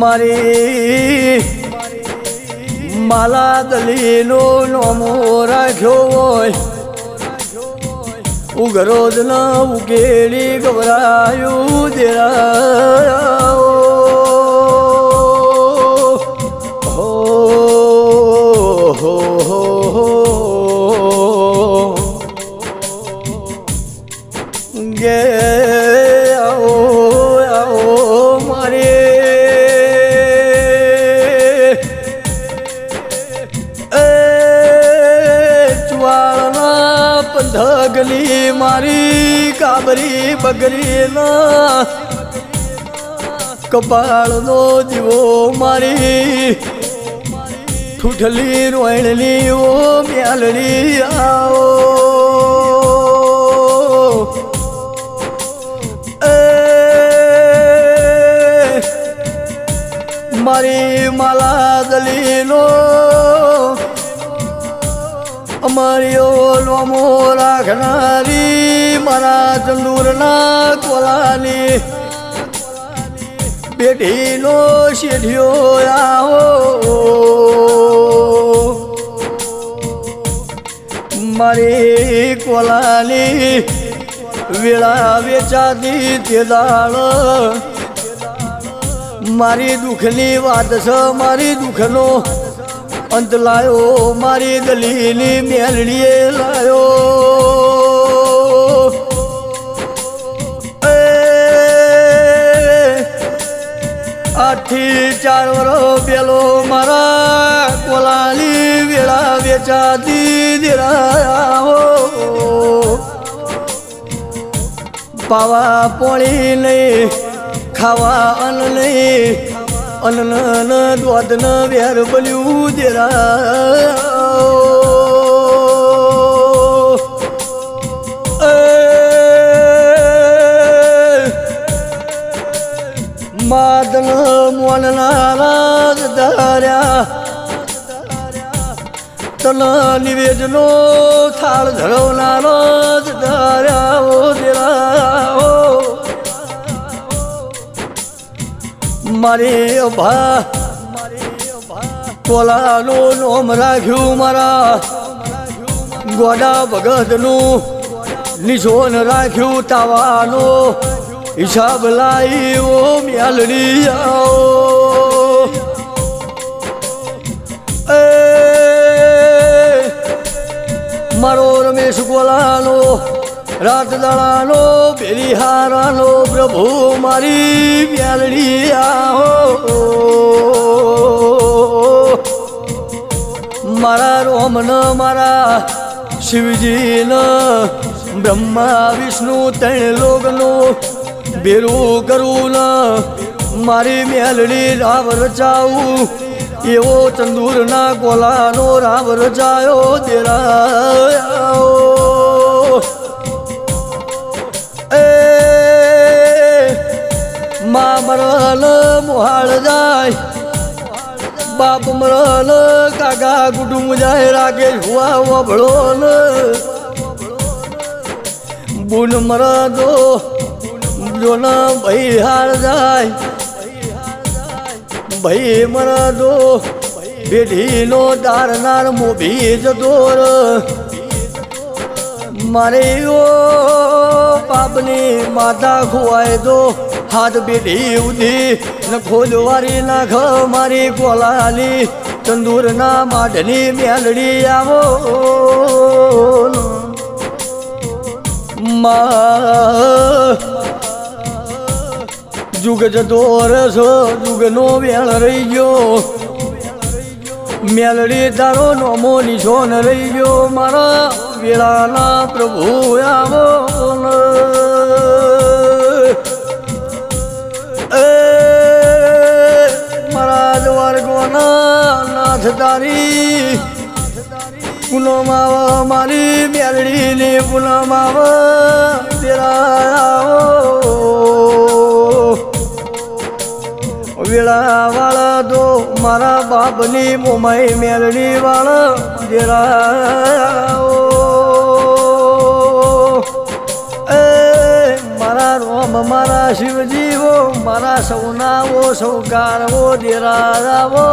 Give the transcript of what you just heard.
મારી માલા દલીનો નોમો રાખ્યો હોય. ઉગરોજ ન ઉકેલી ગભરાયું દેરાઓ ચુવાળના મારી. કાબરી બગરી ના. કપાળનો જીવો મારી ઠૂઠલી રોયણલી ઓ મ્યાલણી આવો મારી માલા દલીનો અમારી ઓલોમો રાખનારી મારા ચંદુરના કોલાની બેટીનો શેઠિયો આવો. મારી કોલાની વેળા વેચાતી તે દાળ. મારી દુઃખની વાત છે, મારી દુઃખનો અંત લાયો, મારી દલીની મેલડીએ લાયો. ચાર વરો પેલો મારા કોલાલી વેળા વેચાતી દેરાયા પાવા પોણી નહીં, ખાવા અન્ન નહીં અન્ન ન વેર બલ્યું દેરા માદન મોનના રાજ ધાર્યા. તન નિવેદનો થાળ ધરવનારો જ ધાર્યા. ઓ દેરા મારી અભા, કોલાનું નોમ રાખ્યું મારા. ગોડા ભગતનું નિશોન રાખ્યું તાવાનો. હિસાબ લાઈ ઓ મ્યાલડી આવો એ, મારો રમેશ ગોલાનો રાત દાડાનો પેલી હારાનો પ્રભુ મારી મ્યાલડી આહો મારા રોમન, મારા શિવજીન, બ્રહ્મા, વિષ્ણુ, ત્રણ લોકનો બેરું કરું મારી મેલડી રાવ રચાવું એવો ચંદુરના કોલાનો રાવ રચાયો દેરાયો. એ મા મરલ મોહાળ જાય, બાપ મરલ કાકા કુટુંબ જાય, રાગે હુઆ વભળો ન બુન મરદો ભાઈ હાર જાય. ભાઈ મરદો બેઢીનો દારનાર મોભી જ દોર. મારે ઓ પાપની માતા ખોવાય દો. હાથ બેઢી ઉધી, ન ખોલવારી નાખ મારી કોલાલી. તંદુરના માઢની મેલડી આવો. મા જુગ જતો રસ જુગનો વેળ રહી ગયો. મેલડી તારો નોમો નિશોન રહી ગયો. મારા વેળાના પ્રભુ આવો મારા દ્વારકોના નાથ તારી. પૂનમાવા મારી મેલડીની પૂનમાવા તેરા મારા બાપની મોમાઈ મેલડી વાળ જેરા મારા રોમ મારા શિવજીવો મારા સૌનાવો દેરા દેરાવો